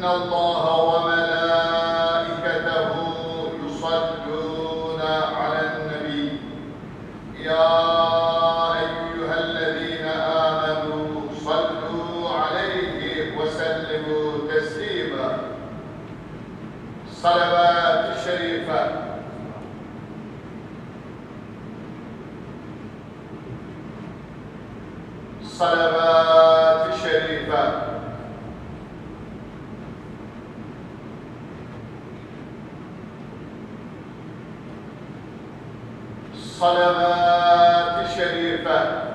إن الله الصلوات الشريفة.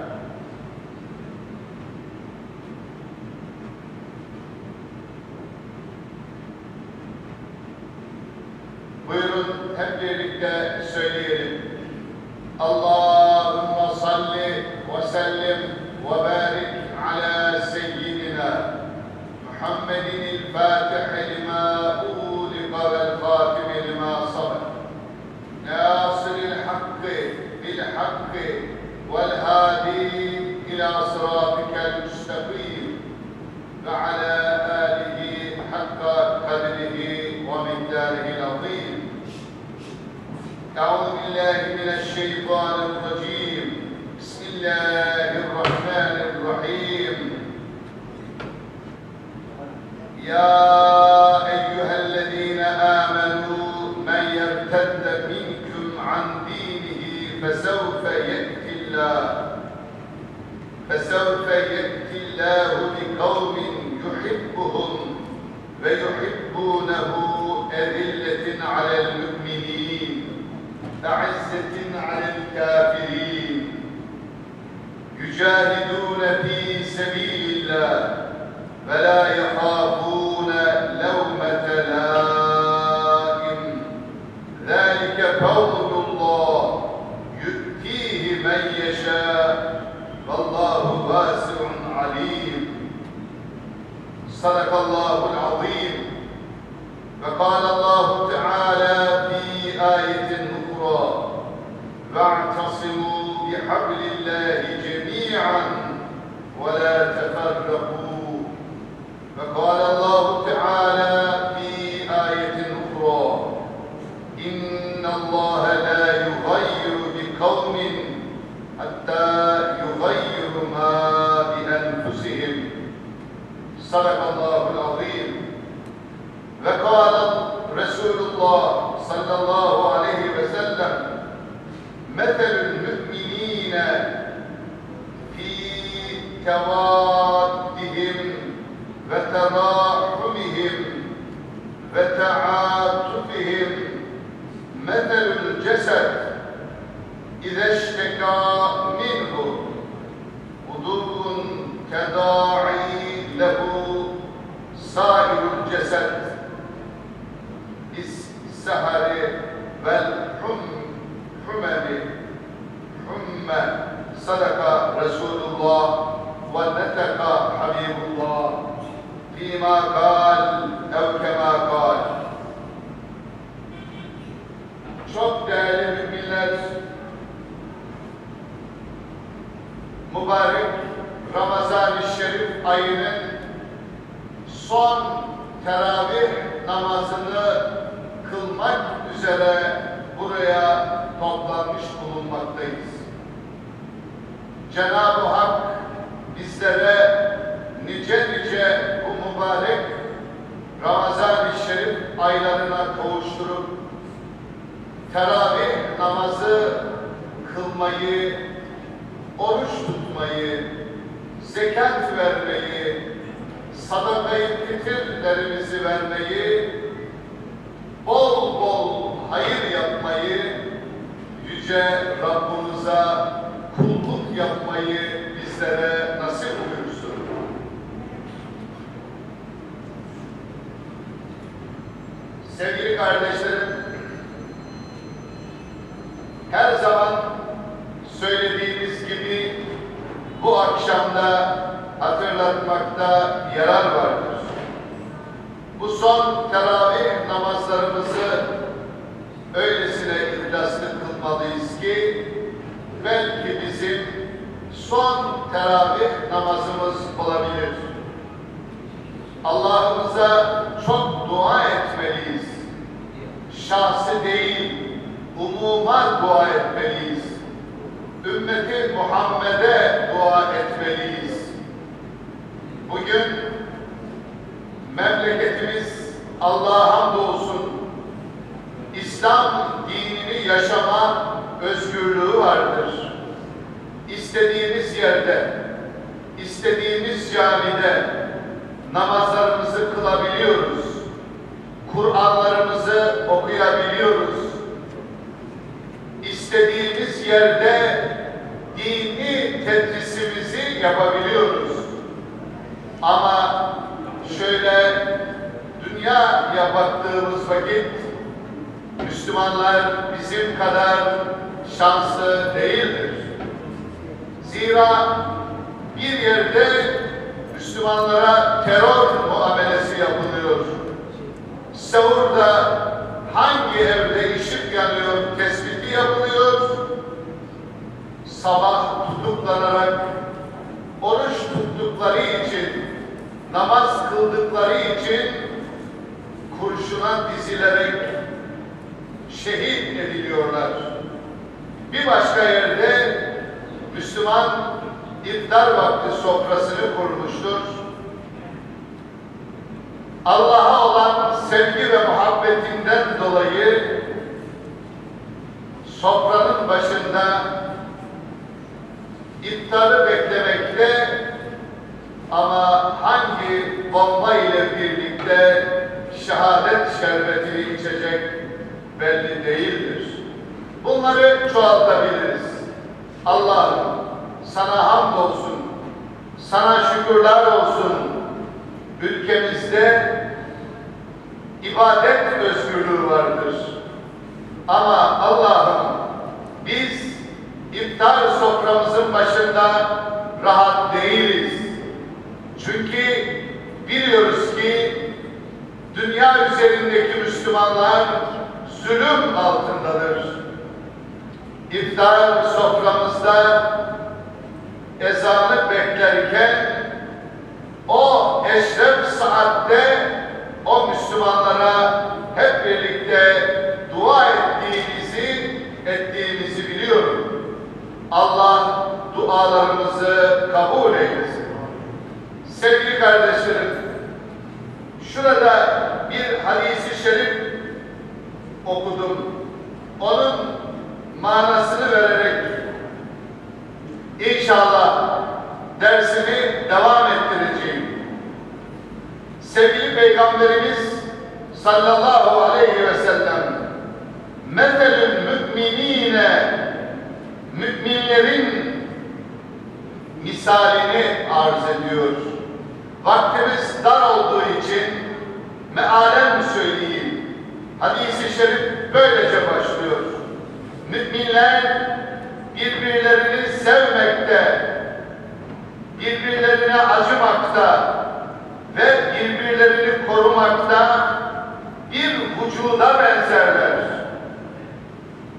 وبارك على سيدنا محمد الفاتح الشيطان الرجيم. بسم الله الرحمن الرحيم. يا أيها الذين آمنوا من يرتد منكم عن دينه فسوف يأتي الله. فسوف يأتي الله بقوم يحبهم ويحبونه أذلة على المؤمنين. أعزة على الكافرين يجاهدون في سبيل الله فلا يخافون لومة لائم. ذلك فضل الله. يؤتيه من يشاء. والله واسع عليم. صدق الله العظيم. وقال الله تعالى في آية أخرى واعتصموا بحبل الله جميعا ولا تفرقوا. فقال kılmayı, oruç tutmayı, zekat vermeyi, sadakayı fitirlerimizi vermeyi, bol bol hayır yapmayı, yüce Rabbimize kulluk yapmayı bizlere nasip buyursun. Sevgili kardeşlerim, her zaman söylediğimiz gibi bu akşamda hatırlatmakta yarar vardır. Bu son teravih namazlarımızı öylesine ihlaslı kılmalıyız ki belki bizim son teravih namazımız olabilir. Allah'ımıza çok dua etmeliyiz. Şahsı değil, umuma dua etmeliyiz. Ümmeti Muhammed'e dua etmeliyiz. Bugün memleketimiz Allah'a hamdolsun İslam dinini yaşama özgürlüğü vardır. İstediğimiz yerde, istediğimiz camide namazlarımızı kılabiliyoruz. Kur'anlarımızı okuyabiliyoruz. İstediğimiz yerde dini tedrisimizi yapabiliyoruz. Ama şöyle dünyaya baktığımız vakit Müslümanlar bizim kadar şanslı değildir. Zira bir yerde Müslümanlara terör muamelesi yapılıyor. Sahurda hangi evde ışık yanıyor tespiti yapılıyor. Sabah tutuklanarak oruç tuttukları için, namaz kıldıkları için kurşuna dizilerek şehit ediliyorlar. Bir başka yerde Müslüman iftar vakti sofrasını kurmuştur. Allah'a olan sevgi ve muhabbetinden dolayı sofranın başında iftarı beklemekte ama hangi bomba ile birlikte şehadet şerbetini içecek belli değildir. Bunları çoğaltabiliriz. Allah'ım sana hamdolsun, sana şükürler olsun. Ülkemizde ibadet özgürlüğü vardır. Ama Allah'ım biz iftar soframızın başında rahat değiliz. Çünkü biliyoruz ki dünya üzerindeki Müslümanlar zulüm altındadır. İftar soframızda ezanı beklerken o eşref saatte o Müslümanlara hep birlikte dua ettiğimizi ettiğimizi biliyorum. Allah dualarımızı kabul eylesin. Sevgili kardeşlerim, şurada bir hadisi şerif okudum. Onun manasını vererek inşallah dersimi devam ettireceğim. Sevgili Peygamberimiz sallallahu aleyhi ve sellem meselün müminine müminlerin misalini arz ediyor. Vaktimiz dar olduğu için mealen söyleyeyim. Hadis-i şerif böylece başlıyor. Müminler birbirlerini sevmekte, birbirlerine acımakta ve birbirlerini korumakta bir vücuda benzerler.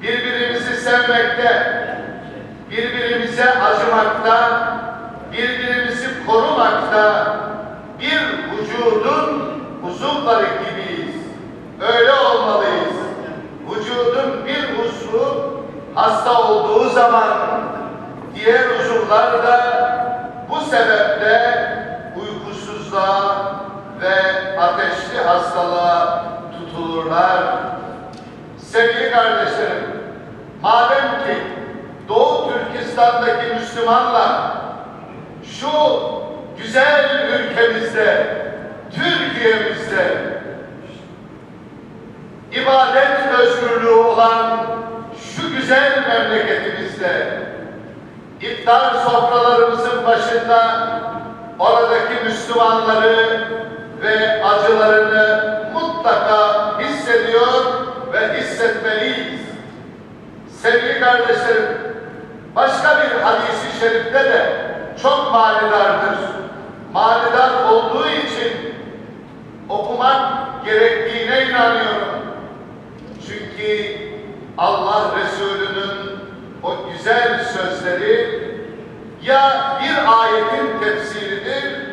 Birbirimizi sevmekte, birbirimize acımakta, birbirimizi korumakta bir vücudun uzuvları gibiyiz. Öyle olmalıyız. Vücudun bir uzvu hasta olduğu zaman diğer uzuvlar da bu sebeple uykusuzluğa ve ateşli hastalığa tutulurlar. Sevgili kardeşlerim, madem ki Doğu Türkistan'daki Müslümanlar şu güzel ülkemizde, Türkiye'mizde ibadet özgürlüğü olan şu güzel memleketimizde iftar sofralarımızın başında oradaki Müslümanları ve acılarını mutlaka hissediyor ve hissetmeliyiz. Sevgili kardeşlerim, başka bir hadisi şerifte de çok manidardır. Manidar olduğu için okumak gerektiğine inanıyorum. Çünkü Allah Resulü'nün o güzel sözleri ya bir ayetin tefsiridir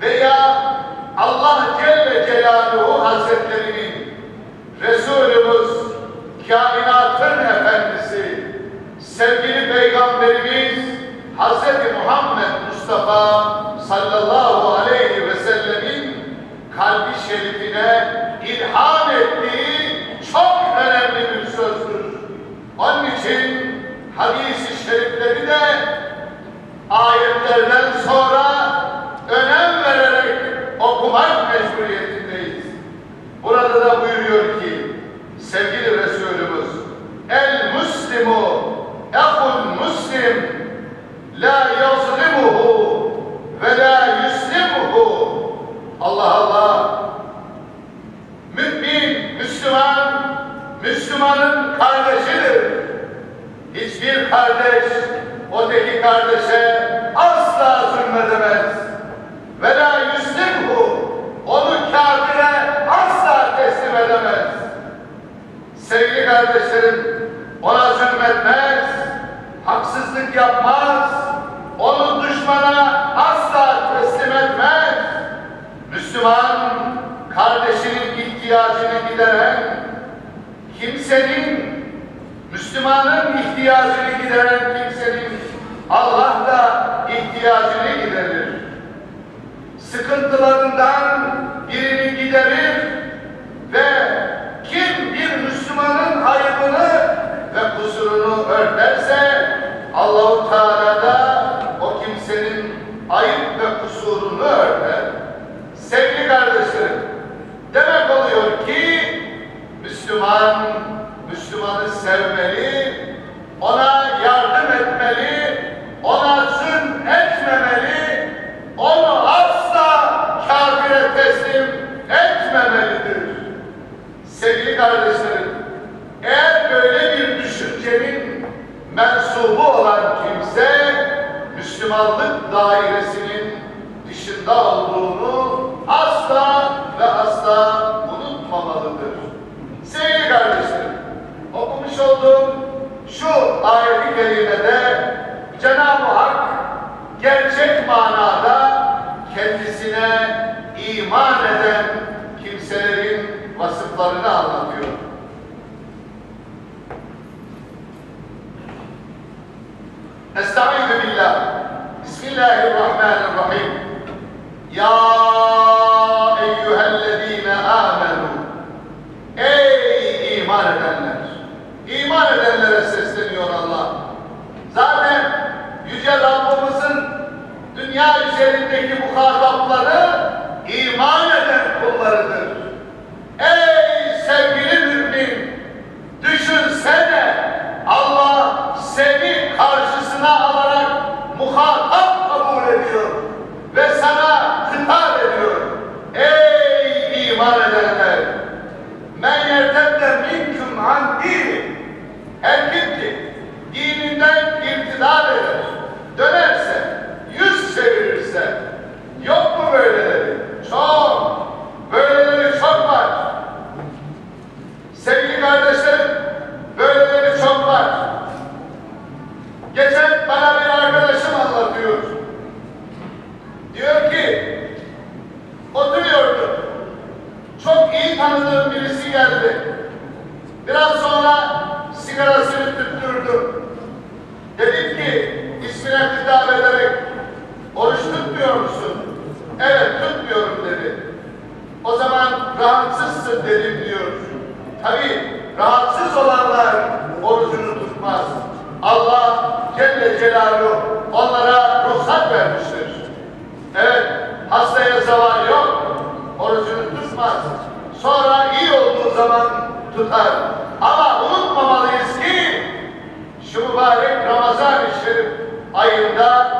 veya Allah Celle Celaluhu Hazretleri'nin Resulümüz kainatın efendisi sevgili peygamberimiz Hazreti Muhammed Mustafa sallallahu aleyhi ve sellemin kalbi şerifine ilham ettiği çok önemli bir sözdür. Onun için hadis-i şerifleri de ayetlerden sonra önem vererek okumak mecburiyetindeyiz. Burada da buyuruyor ki sevgili Resulümüz El Müslimu Ekul Müslim La yazlimuhu ve la yuslimuhu Allah Allah Mümin, Müslüman, Müslümanın kardeşidir. Hiçbir kardeş öteki kardeşe asla zulmedemez. Ve la yuslimhu onu kafire asla teslim edemez. Sevgili kardeşlerim, ona zulmetmez, haksızlık yapmaz, onu düşmana asla teslim etmez. Müslüman, kardeşinin ihtiyacını gideren, kimsenin, Müslümanın ihtiyacını gideren kimsenin Allah da ihtiyacını giderir. Sıkıntılarından birini giderir ve kim bir Müslümanın ayıbını ve kusurunu örterse Allahu Teala da o kimsenin ayıp ve kusurunu örter. Sevgili kardeşlerim, demek oluyor ki Müslüman, Müslümanı sevmeli, ona yardım etmeli, ona zulm etmemeli, onu asla kafire teslim etmemelidir. Sevgili kardeşlerim, eğer böyle bir düşüncenin mensubu olan kimse, Müslümanlık dairesinin dışında olduğunu asla ve asla unutmamalıdır. Sevgili kardeşlerim, okumuş olduğum şu ayet-i kerimede Cenab-ı Hak gerçek manada kendisine iman eden kimselerin vasıflarını anlatıyor. Estaizu billah. Bismillahirrahmanirrahim. Ya eyyühellezine amenu. Ey iman edenler. İman edenlere sesleniyor Allah. Zaten Yüce Rabbimizin dünya üzerindeki muhatapları iman eden kullarıdır. Ey sevgili mümin, düşünsene Allah seni karşısına alarak muhatap kabul ediyor ve sana hitap ediyor. Ey iman edenler! Men yertedde minkum an dini. Her kim ki dininden irtidal eder, dönerse, yüz çevirirse, yok mu böyleleri? Çok. Böyleleri çok var. Sevgili kardeşlerim, böyleleri çok var. Geçen bana bir arkadaşım anlatıyor. Diyor ki, oturuyordum. Çok iyi tanıdığım birisi geldi. Biraz sonra sigarasını tüttürdü. Dedim ki, ismine hitap ederek, oruç tutmuyor musun? Evet, tutmuyorum dedi. O zaman rahatsızsın dedim diyor. Tabii rahatsız olanlar orucunu tutmaz. Allah Celle Celaluhu onlara ruhsat vermiştir. Evet, hastaya zaval yok, orucunu tutmaz. Sonra iyi olduğu zaman tutar. Ama unutmamalıyız ki şu mübarek Ramazan-ı Şerif ayında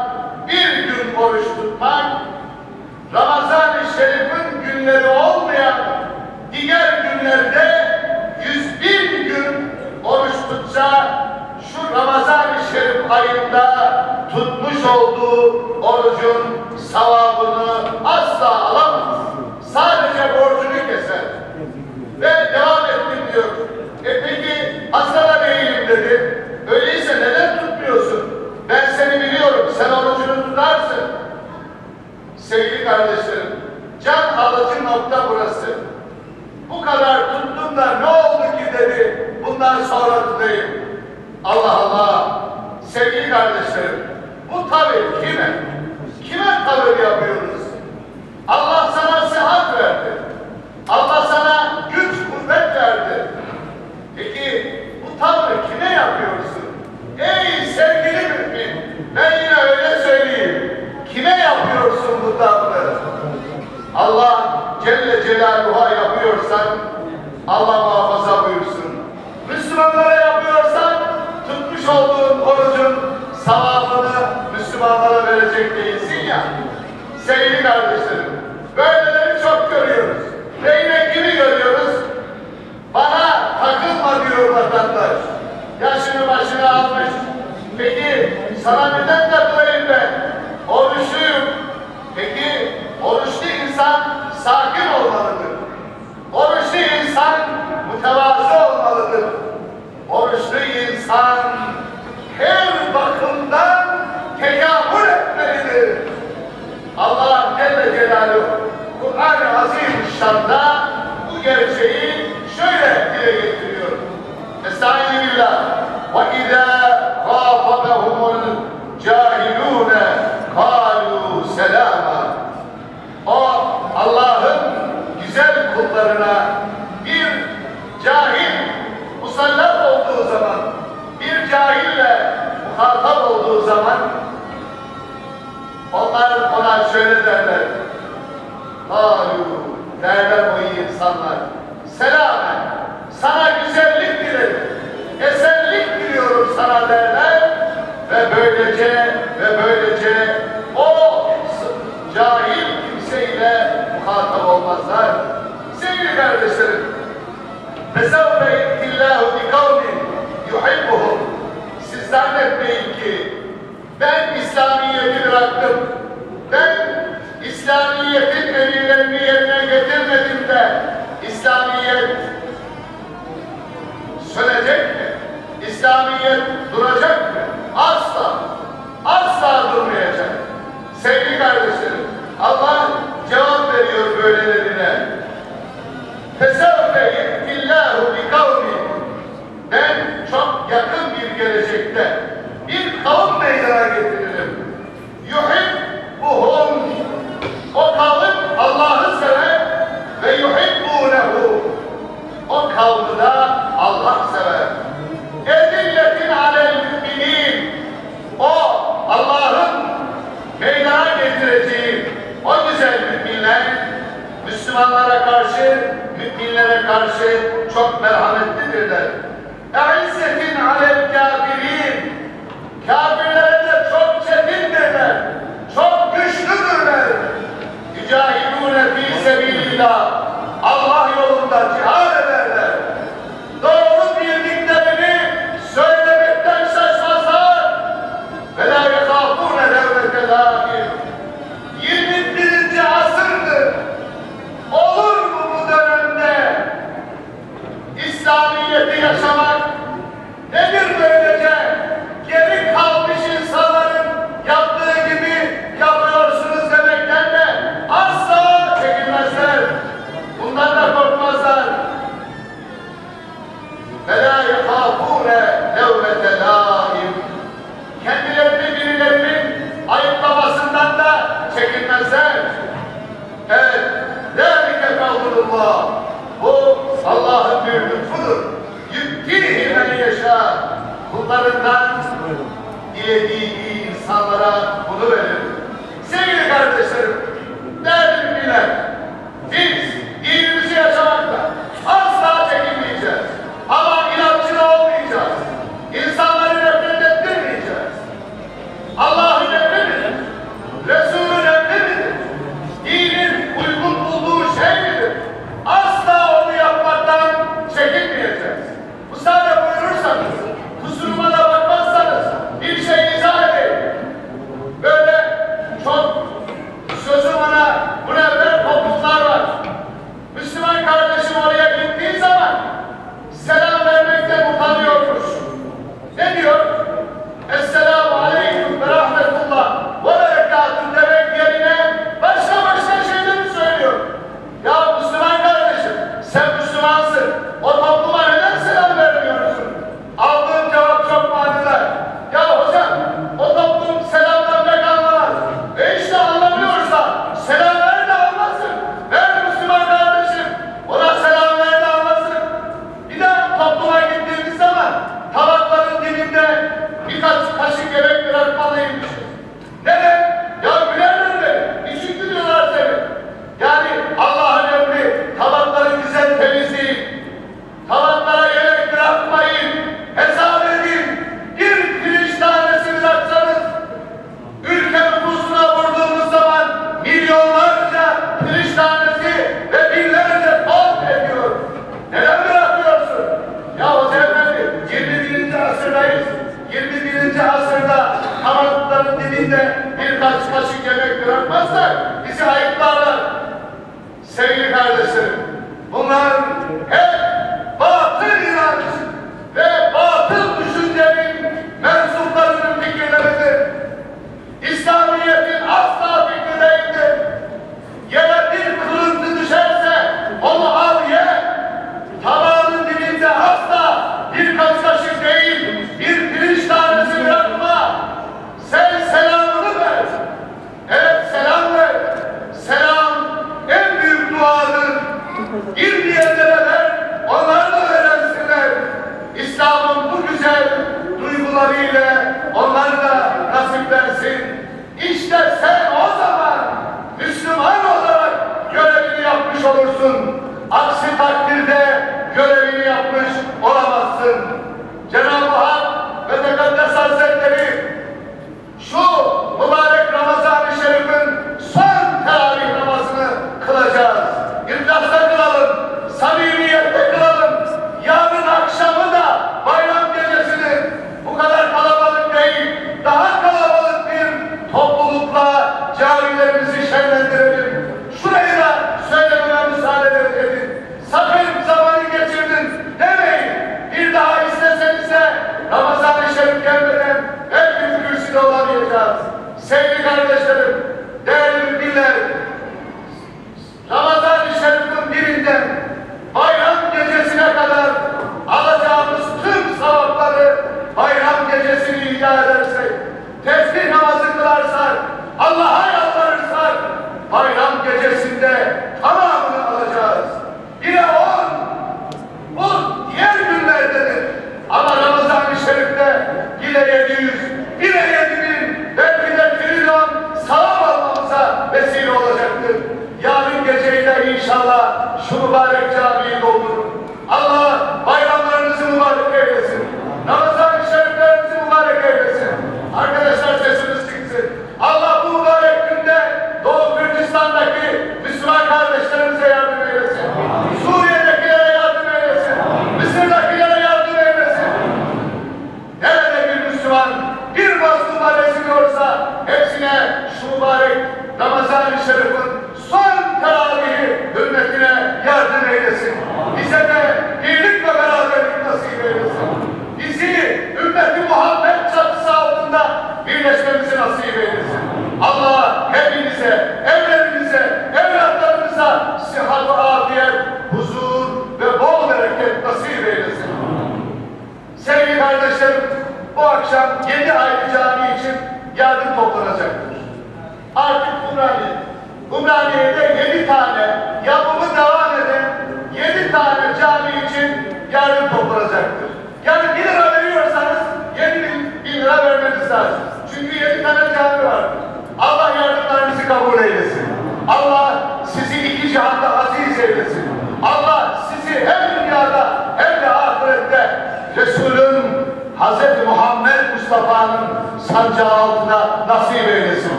bir gün oruç tutmak Ramazan-ı Şerif'in günleri olmayan diğer günlerde yüz bin gün oruç tutsa ayında tutmuş olduğu orucun sevabını asla alamaz. Sadece borcunu keser. Ve devam ettim diyor. E peki hasta da değilim dedi. Öyleyse neden tutmuyorsun? Ben seni biliyorum. Sen orucunu tutarsın. Sevgili kardeşlerim, can alıcı nokta burası. Bu kadar tuttum da ne oldu ki dedi. Bundan sonra tutayım. Allah Allah. Sevgili kardeşlerim, bu tavır kime? Kime tavır yapıyoruz? Allah sana sıhhat verdi. Allah sana güç kuvvet verdi. Peki bu tavrı kime yapıyorsun? Ey sevgili mümin, ben yine öyle söyleyeyim. Kime yapıyorsun bu tavrı? Allah Celle Celaluhu'ya yapıyorsan Allah muhafaza buyursun. Müslümanlara yapıyorsan tutmuş olduğun orucun sevabını Müslümanlara verecek değilsin ya. Sevgili kardeşlerim, böyleleri çok görüyoruz. Ve dünyayla muhatap olduğu zaman onlar ona şöyle derler. Halu derler o insanlar. Selamen. Sana güzellik dilerim. Esenlik diliyorum sana derler. Ve böylece ve böylece o cahil kimseyle muhatap olmazlar. Sevgili kardeşlerim. Fesevfe yettillahu bi kavmin yuhibbuhum zannetmeyin ki ben İslamiyet'i bıraktım. Ben İslamiyet'in emirlerini yerine getirmedim de İslamiyet sönecek mi? İslamiyet duracak mı? Asla. Asla durmayacak. Sevgili kardeşlerim, Allah cevap veriyor böylelerine. Fesevfe yettillahu bi kavmi. Ben çok yakın bir gelecekte bir kavim meydana getiririm. Yuhibbuhum O kavim Allah'ı sever ve yuhibbunehu O kavmi de Allah sever. Ezilletin alel müminin O Allah'ın meydana getireceği o güzel müminler Müslümanlara karşı, müminlere karşı çok merhametlidirler. E'izzetin alel kafirin Kafirlere de çok çetindirler. Çok güçlüdürler. Yücahidûne fî sebilillah. Allah yolunda Kullarından dilediği insanlara bunu verir. Sevgili kardeşlerim, değerli lütfuyla onlar da nasiplensin. İşte sen o zaman Müslüman olarak görevini yapmış olursun. Aksi takdirde görevini yapmış olamazsın. Cenab-ı Hak Sevgili kardeşlerim, değerli millet,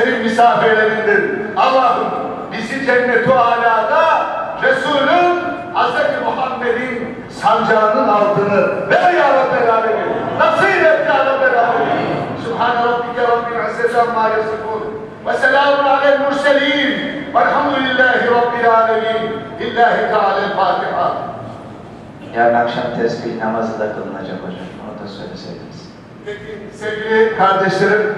senin misafirlerindir. Allah'ım bizi cennet-u alada Resulün Hz. Muhammed'in sancağının altını ver ya Rabbel Alemin. Nasip et ya Rabbel Alemin. Subhan Rabbike Rabbil İzzet Amma Yasifun. Ve selamun alel murselin. Velhamdülillahi Rabbil Alemin. İllahi Teala'l Fatiha. Yarın akşam tesbih namazı da kılınacak hocam. Onu da söyleseydiniz. Peki sevgili kardeşlerim,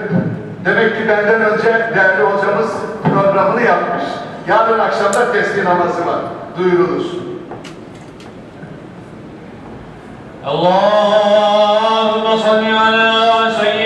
Demek ki benden önce değerli hocamız programını yapmış. Yarın akşam da tesbih namazı var. Duyurulur. Allahümme salli ala seyyidina